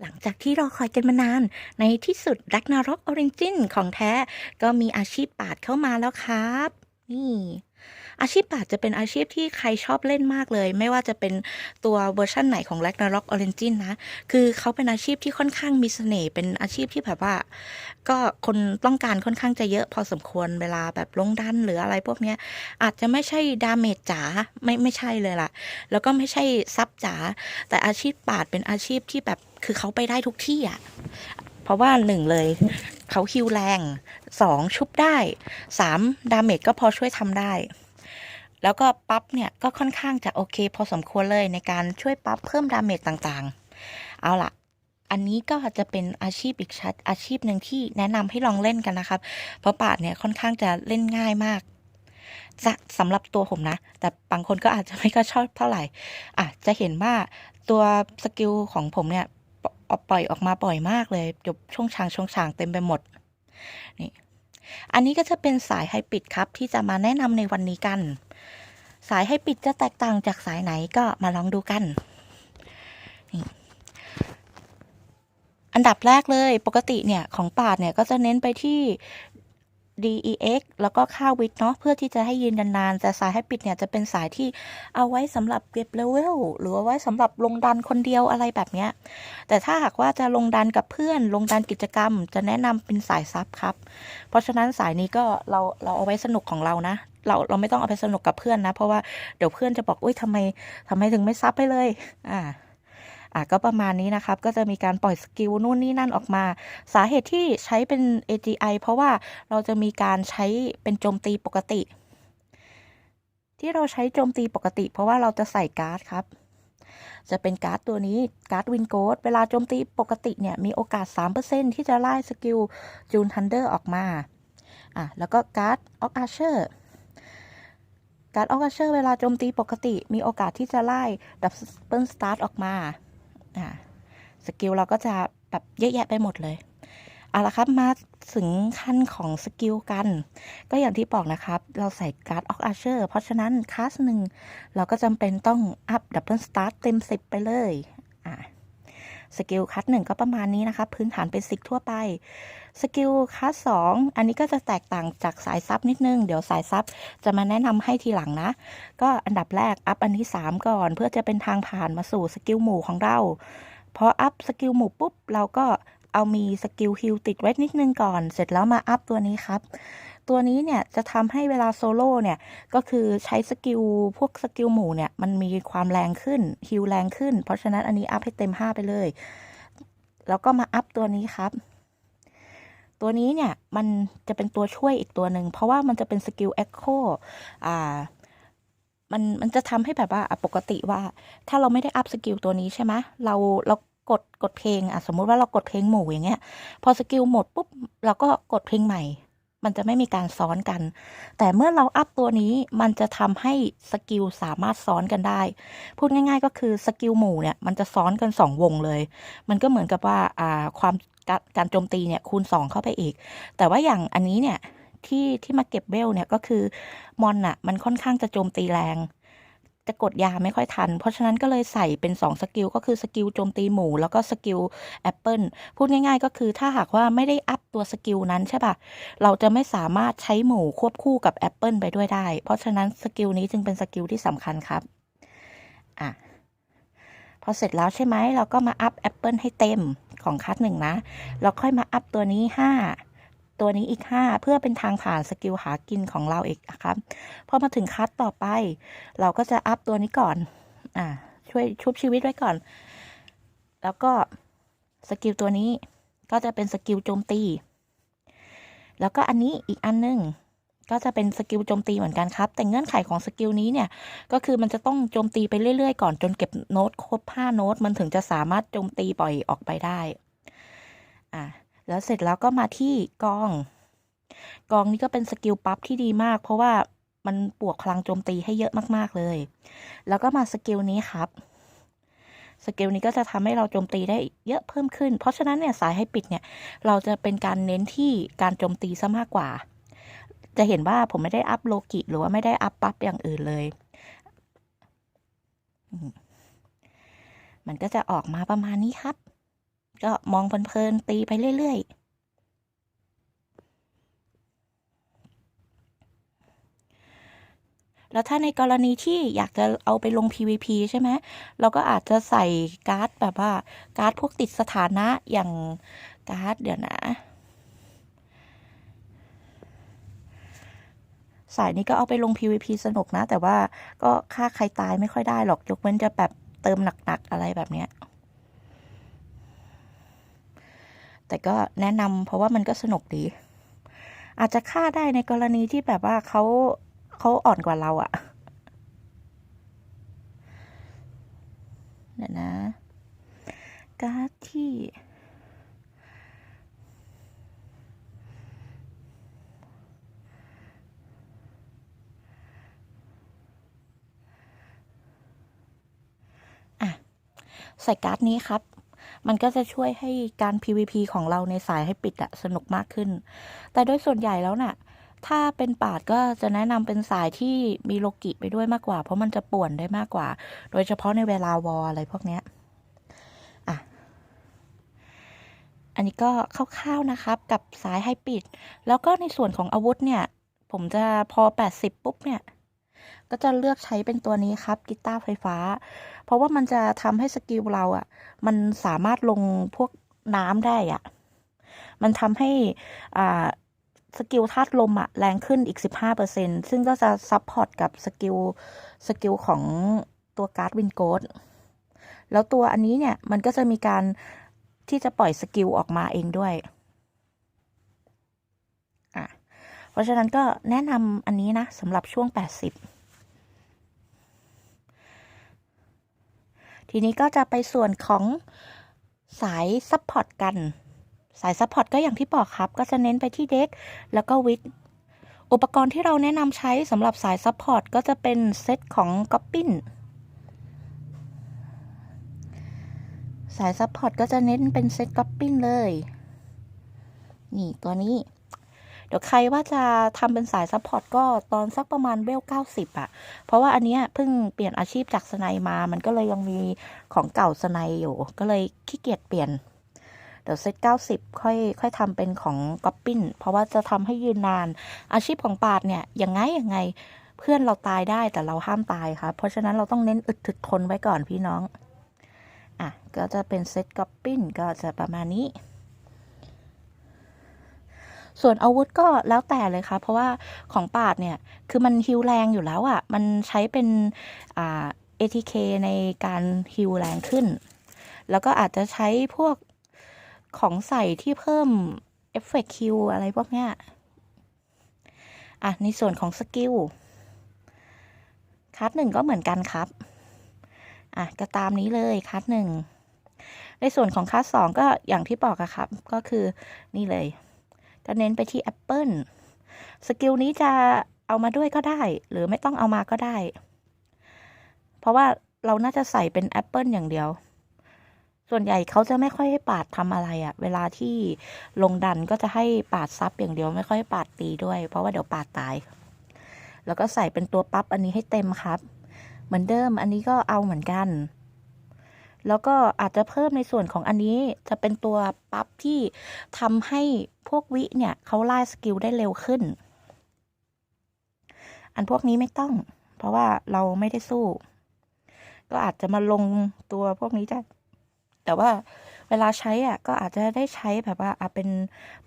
หลังจากที่รอคอยกันมานาน ในที่สุด Ragnarok Origin ของแท้ก็มีอาชีพปาดเข้ามาแล้วครับ นี่ อาชีพปาดจะเป็นอาชีพที่ใครชอบเล่นมากเลย ไม่ว่าจะเป็นตัวเวอร์ชั่นไหนของ Ragnarok Origin นะ คือเขาเป็นอาชีพที่ค่อนข้างมีเสน่ห์เป็นอาชีพที่แบบว่า ก็คนต้องการค่อนข้างจะเยอะพอสมควรเวลาแบบลงดันหรืออะไรพวกเนี้ย อาจจะไม่ใช่ดาเมจจ๋าไม่ไม่ใช่เลยล่ะ แล้วก็ไม่ใช่ซับจ๋าแต่อาชีพปาดเป็นอาชีพที่แบบ คือเขาไปได้ทุกที่อะ เพราะว่า1เลยเขาฮีลแรง2ชุบได้3ดาเมจก็พอช่วยทำได้ แล้วก็บัฟเนี่ยก็ค่อนข้างจะโอเค พอสมควรเลยในการช่วยบัฟเพิ่มดาเมจต่างๆ เอาล่ะอันนี้ก็จะเป็นอาชีพอีกชัดอาชีพหนึ่งที่แนะนำให้ลองเล่นกันนะครับ เพราะปาดเนี่ยค่อนข้างจะเล่นง่ายมากจะสำหรับตัวผมนะ แต่บางคนก็อาจจะไม่ก็ชอบเท่าไหร่อะจะเห็นว่าตัวสกิลของผมเนี่ย ออกปล่อยออกมาบ่อยมากเลยจบช่วงช้างช่วงช้างเต็มไปหมดนี่อันนี้ก็จะเป็นสายไฮปิดครับที่จะมาแนะนำในวันนี้กัน สายไฮปิดจะแตกต่างจากสายไหนก็มาลองดูกันนี่อันดับแรกเลยปกติเนี่ยของปาดเนี่ยก็จะเน้นไปที่ DEX แล้วก็ค่าวิทย์เนาะเพื่อที่จะให้ยืนนานๆ แต่สายไฮปิดเนี่ยจะเป็นสายที่เอาไว้สำหรับเก็บ level หรือเอาไว้สำหรับลงดันคนเดียวอะไรแบบเนี้ยแต่ถ้าหากว่าจะลงดันกับเพื่อนลงดันกิจกรรม จะแนะนำเป็นสายซับครับ เพราะฉะนั้นสายนี้ก็เราเราเอาไว้สนุกของเรานะ เราเราไม่ต้องเอาไปสนุกกับเพื่อนนะ เพราะว่าเดี๋ยวเพื่อนจะบอกอุ๊ยทำไมทำไมถึงไม่ซับให้เลยอ่า อ่าก็ประมาณนี้นะครับ ก็จะมีการปล่อยสกิลนู่นนี่นั่นออกมา สาเหตุที่ใช้เป็น AGI เพราะว่าเราจะมีการใช้เป็นโจมตีปกติ ที่เราใช้โจมตีปกติ เพราะว่าเราจะใส่การ์ดครับ จะเป็นการ์ดตัวนี้การ์ด Wind Ghost เวลาโจมตีปกติเนี่ยมีโอกาส 3%ที่จะไล่สกิล June Thunder ออกมาอ่าแล้วก็การ์ด Orc Archer การ์ด Orc Archer เวลาโจมตีปกติมีโอกาสที่จะไล่ Double Start ออกมา อ่าสกิลเราก็จะแบบเยอะแยะไปหมดเลยเอาละครับมาถึงขั้นของสกิลกัน ก็อย่างที่บอกนะครับ เราใส่การ์ดออกอาเชอร์เพราะฉะนั้นคลาสหนึ่งเราก็จำเป็นต้องอัพดับเบิลสตาร์เต็ม 10 ไปเลย สกิลคลาสหนึ่งก็ประมาณนี้นะครับพื้นฐานเบสิกทั่วไป สกิลคลาสสองอันนี้ก็จะแตกต่างจากสายซับนิดนึง เดี๋ยวสายซับจะมาแนะนำให้ทีหลังนะ ก็อันดับแรกอัปอันที่ 3 ก่อน เพื่อจะเป็นทางผ่านมาสู่สกิลหมู่ของเราพออัปสกิลหมู่ปุ๊บเราก็เอามีสกิลฮีลติดไว้นิดนึงก่อน เสร็จแล้วมาอัปตัวนี้ครับ ตัวนี้เนี่ยจะทำให้เวลาโซโล่เนี่ยก็คือใช้สกิลพวกสกิลหมู่เนี่ยมันมีความแรงขึ้นฮีลแรงขึ้น เพราะฉะนั้นอันนี้อัปให้เต็ม 5 ไปเลย แล้วก็มาอัปตัวนี้ครับ ตัวนี้เนี่ยมันจะเป็นตัวช่วยอีกตัวหนึ่งเพราะว่ามันจะเป็นสกิล Echo อ่ามันมันจะทำให้แบบว่าปกติว่า ถ้าเราไม่ได้อัปสกิลตัวนี้ใช่ไหมเราเรากดกดเพลงอ่าสมมุติว่าเรากดเพลงหมู่อย่างเงี้ย พอสกิลหมดปุ๊บเราก็กดเพลงใหม่ มันจะไม่มีการซ้อนกัน แต่เมื่อเราอัพตัวนี้มันจะทำให้สกิลสามารถซ้อนกันได้ พูดง่าย ๆ ก็คือสกิลหมู่เนี่ยมันจะซ้อนกัน 2 วงเลย มันก็เหมือนกับว่าอ่าความการโจมตีเนี่ยคูณ 2 เข้าไปอีก แต่ว่าอย่างอันนี้เนี่ยที่ที่มาเก็บเวลเนี่ยก็คือมอนน่ะมันค่อนข้างจะโจมตีแรง จะกดยาไม่ค่อยทัน เพราะฉะนั้นก็เลยใส่เป็น 2 สกิล ก็คือสกิลโจมตีหมู่ แล้วก็สกิลแอปเปิลพูดง่ายๆ ก็คือถ้าหากว่าไม่ได้อัปตัวสกิลนั้นใช่ปล่าเราจะไม่สามารถใช้หมู่ควบคู่กับแอปเปิลไปด้วยได้ เพราะฉะนั้นสกิลนี้จึงเป็นสกิลที่สำคัญครับอ่าพอเสร็จแล้วใช่ไหมเราก็มาอัปแอปเปิลให้เต็มของคลาสหนึ่งนะแล้วค่อยมาอัปตัวนี้5 ตัวนี้อีก 5 เพื่อเป็นทางผ่านสกิลหากินของเราอีกอะครับพอมาถึงคลาสต่อไป เราก็จะอัปตัวนี้ก่อนอ่าช่วยชุบชีวิตไว้ก่อน แล้วก็สกิลตัวนี้ก็จะเป็นสกิลโจมตี แล้วก็อันนี้อีกอันหนึ่งก็จะเป็นสกิลโจมตีเหมือนกันครับ แต่เงื่อนไขของสกิลนี้เนี่ยก็คือมันจะต้องโจมตีไปเรื่อยๆ ก่อนจนเก็บโน้ตครบ5โน้ตมันถึงจะสามารถโจมตีปล่อยออกไปได้ อ่า แล้วเสร็จแล้วก็มาที่กอง กองนี้ก็เป็นสกิลบัฟที่ดีมาก เพราะว่ามันบวกพลังโจมตีให้เยอะมากๆเลย แล้วก็มาสกิลนี้ครับสกิลนี้ก็จะทำให้เราโจมตีได้เยอะเพิ่มขึ้น เพราะฉะนั้นเนี่ยสายไฮปิดเนี่ย เราจะเป็นการเน้นที่การโจมตีเสียมากกว่า จะเห็นว่าผมไม่ได้อัปโลกิหรือว่าไม่ได้อัพปบัฟอย่างอื่นเลย มันก็จะออกมาประมาณนี้ครับ ก็มองเพลินๆตีไปเรื่อยๆ แล้วถ้าในกรณีที่อยากจะเอาไปลง PVP ใช่ไหมเราก็อาจจะใส่การ์ดแบบว่า การ์ดพวกติดสถานะอย่างการ์ดเดี๋ยวนะสายนี้ก็เอาไปลง PVP สนุกนะ แต่ว่าก็ฆ่าใครตายไม่ค่อยได้หรอก ยกเว้นจะแบบเติมหนัก ๆ อะไรแบบเนี้ย แต่ก็แนะนำเพราะว่ามันก็สนุกดี อาจจะฆ่าได้ในกรณีที่แบบว่าเขาเขาอ่อนกว่าเราอะเดี๋ยวนะ การ์ดที่อะใส่การ์ดนี้ครับ มันก็จะช่วยให้การ PVP ของเราในสายให้ปิดอะสนุกมากขึ้น แต่โดยส่วนใหญ่แล้วน่ะ ถ้าเป็นปาดก็จะแนะนำเป็นสายที่มีโลกิไปด้วยมากกว่า เพราะมันจะป่วนได้มากกว่า โดยเฉพาะในเวลาวออะไรพวกเนี้ยอะอันนี้ก็คร่าวๆนะครับกับสายให้ปิด แล้วก็ในส่วนของอาวุธเนี่ย ผมจะพอ 80 ปุ๊บเนี่ย ก็จะเลือกใช้เป็นตัวนี้ครับกีตาร์ไฟฟ้า เพราะว่ามันจะทำให้สกิลเราอะ่ะ มันสามารถลงพวกน้ำได้อะ่ะ มันทำให้อ่าสกิลธาตุลมอะ่ะแรงขึ้นอีก 15%ซึ่งก็จะซับพอร์ตกับสกิลสกิลของตัวการ์ดวินโกดแล้วตัวอันนี้เนี่ย มันก็จะมีการที่จะปล่อยสกิลออกมาเองด้วย อะ เพราะฉะนั้นก็แนะนำอันนี้นะสำหรับช่วง 80 ทีนี้ก็จะไปส่วนของสายซัพพอร์ตกัน สายซัพพอร์ตก็อย่างที่บอกครับ ก็จะเน้นไปที่เด็กแล้วก็วิดอุปกรณ์ที่เราแนะนำใช้สำหรับสายซัพพอร์ตก็จะเป็นเซตของก๊อปปิ้นสายซัพพอร์ตก็จะเน้นเป็นเซตก๊อปปิ้นเลย นี่ตัวนี้ เดี๋ยวใครว่าจะทำเป็นสายซัพพอร์ตก็ตอนสักประมาณเวล90อะเพราะว่าอันเนี้ยเพิ่งเปลี่ยนอาชีพจากสไนมา มันก็เลยยังมีของเก่าสไนอยู่ ก็เลยขี้เกียจเปลี่ยน เดี๋ยวเซต90ค่อยค่อยทำเป็นของก๊อปปิ้น เพราะว่าจะทำให้ยืนนาน อาชีพของปาดเนี่ยยังไงยังไงเพื่อนเราตายได้แต่เราห้ามตายครับ เพราะฉะนั้นเราต้องเน้นอึดถึกทนไว้ก่อนพี่น้อง อะ ก็จะเป็นเซตก๊อปปิ้นก็จะประมาณนี้ ส่วนอาวุธก็แล้วแต่เลยค่ะ เพราะว่าของปาดเนี่ย คือมันฮิวแรงอยู่แล้วอะ่ะ มันใช้เป็นอ่า ATK ในการฮิวแรงขึ้น แล้วก็อาจจะใช้พวกของใส่ที่เพิ่มเอฟเฟกต์คิวอะไรพวกเนี้ย อะ ในส่วนของสกิลคัสหนึ่งก็เหมือนกันครับ อะ ก็ตามนี้เลยคัสหนึ่ง ในส่วนของคัสสองก็อย่างที่บอกอะครับ ก็คือนี่เลย ก็เน้นไปที่ Apple สกิลนี้จะเอามาด้วยก็ได้ หรือไม่ต้องเอามาก็ได้ เพราะว่าเราน่าจะใส่เป็น Apple อย่างเดียว ส่วนใหญ่เขาจะไม่ค่อยให้ปาดทำอะไรอะเวลาที่ลงดันก็จะให้ปาดซับอย่างเดียว ไม่ค่อยปาดตีด้วย เพราะว่าเดี๋ยวปาดตาย แล้วก็ใส่เป็นตัวปั๊บอันนี้ให้เต็มครับ เหมือนเดิมอันนี้ก็เอาเหมือนกัน แล้วก็อาจจะเพิ่มในส่วนของอันนี้จะเป็นตัวปั๊บที่ทำให้พวกวิเนี่ยเขาไล่สกิลได้เร็วขึ้น อันพวกนี้ไม่ต้อง เพราะว่าเราไม่ได้สู้ ก็อาจจะมาลงตัวพวกนี้ได้แต่ว่าเวลาใช้อะก็อาจจะได้ใช้แบบว่าอาเป็น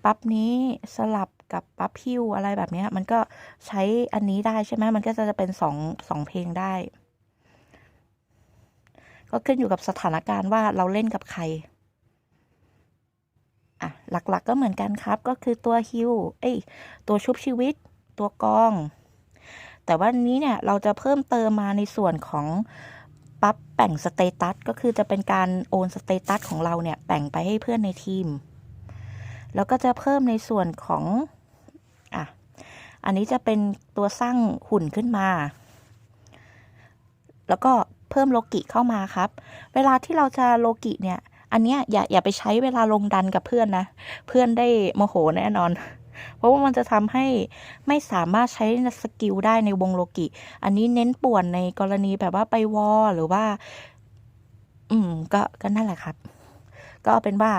ปั๊บนี้สลับกับปั๊บฮิวอะไรแบบนี้มันก็ใช้อันนี้ได้ใช่ไหมมันก็จะเป็นสองสองเพลงได้ ก็ขึ้นอยู่กับสถานการณ์ว่าเราเล่นกับใครอะหลักๆกก็เหมือนกันครับ ก็คือตัวฮิวเอ้ยตัวชุบชีวิต ตัวกอง แต่ว่านี้เนี่ยเราจะเพิ่มเติมมาในส่วนของปั๊บแบ่งสเตตัสก็คือจะเป็นการโอนสเตตัสของเราเนี่ยแบ่งไปให้เพื่อนในทีม แล้วก็จะเพิ่มในส่วนของอะอันนี้จะเป็นตัวสร้างหุ่นขึ้นมา แล้วก็ เพิ่มโลกิเข้ามาครับ เวลาที่เราจะโลกิเนี่ย อันเนี้ยอย่าอย่าไปใช้เวลาลงดันกับเพื่อนนะ เพื่อนได้โมโหแน่นอน เพราะว่ามันจะทำให้ไม่สามารถใช้สกิลได้ในวงโลกิ อันนี้เน้นป่วนในกรณีแบบว่าไปวอหรือว่า อืม ก็ก็นั่นแหละครับ ก็เป็นว่า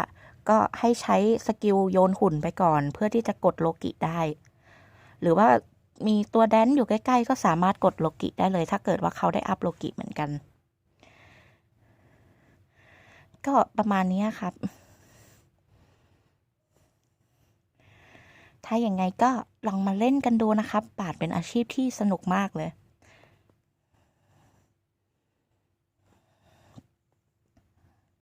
ก็ให้ใช้สกิลโยนหุ่นไปก่อน เพื่อที่จะกดโลกิได้ หรือว่า มีตัวแดนอยู่ใกล้ ๆ ก็สามารถกดโลกิได้เลย ถ้าเกิดว่าเขาได้อัพโลกิเหมือนกัน ก็ประมาณนี้ครับ ถ้าอย่างไงก็ลองมาเล่นกันดูนะครับ ปาดเป็นอาชีพที่สนุกมากเลย